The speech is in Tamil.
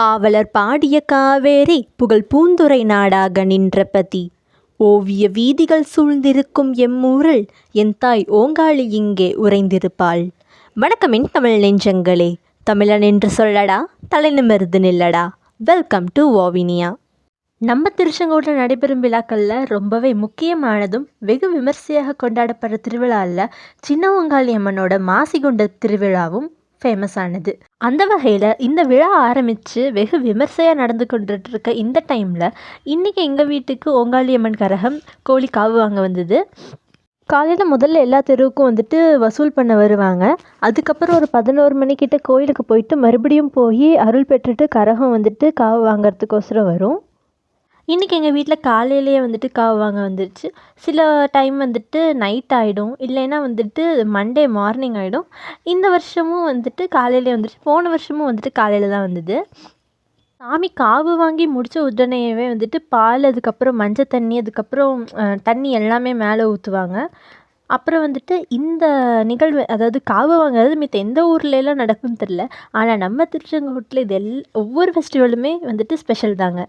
பாவலர் பாடிய காவேரி புகழ் பூந்துரை நாடாக நின்ற பதி. ஓவிய வீதிகள் சூழ்ந்திருக்கும் எம்மூரில் என் தாய் ஓங்காளி இங்கே உறைந்திருப்பாள். வணக்கம் என் தமிழ் நெஞ்சங்களே. தமிழன் என்று சொல்லடா தலை நிமிர்ந்து நில்லடா. வெல்கம் டு ஓவினியா நம்ம திருச்செங்கோட்டில் நடைபெறும் விழாக்களில் ரொம்பவே முக்கியமானதும் வெகு விமர்சையாக கொண்டாடப்படுற திருவிழாவில் சின்ன ஓங்காளி அம்மனோட மாசிகுண்ட திருவிழாவும் ஃபேமஸ் ஆனது. அந்த வகையில் இந்த விழா ஆரம்பித்து வெகு விமர்சையாக நடந்து கொண்டுட்டு இருக்க இந்த டைமில் இன்றைக்கி எங்கள் வீட்டுக்கு ஓங்காளி அம்மன் கரகம் கோழி காவு வாங்க வந்தது. காலையில் முதல்ல எல்லா தெருவுக்கும் வந்துட்டு வசூல் பண்ண வருவாங்க. அதுக்கப்புறம் ஒரு பதினோரு மணிக்கிட்ட கோயிலுக்கு போயிட்டு மறுபடியும் போய் அருள் பெற்றுட்டு கரகம் வந்துட்டு காவு வாங்கிறதுக்கோசரம் வரும். இன்றைக்கி எங்கள் வீட்டில் காலையிலேயே வந்துட்டு காவு வாங்க வந்துடுச்சு சில டைம் வந்துட்டு நைட் ஆகிடும் இல்லைன்னா வந்துட்டு மண்டே மார்னிங் ஆகிடும் இந்த வருஷமும் வந்துட்டு காலையிலே வந்துடுச்சு போன வருஷமும் வந்துட்டு காலையில் தான் வந்தது. சாமி காவு வாங்கி முடித்த உடனேவே வந்துட்டு பால் அதுக்கப்புறம் மஞ்சள் தண்ணி அதுக்கப்புறம் தண்ணி எல்லாமே மேலே ஊற்றுவாங்க அப்புறம் வந்துட்டு இந்த நிகழ்வு அதாவது காவு வாங்குறது மித்த எந்த ஊர்ல நடக்கும்னு தெரில ஆனால் நம்ம திருச்செங்கோட்டில் இது எல் ஒவ்வொரு ஃபெஸ்டிவலுமே வந்துட்டு ஸ்பெஷல் தாங்க.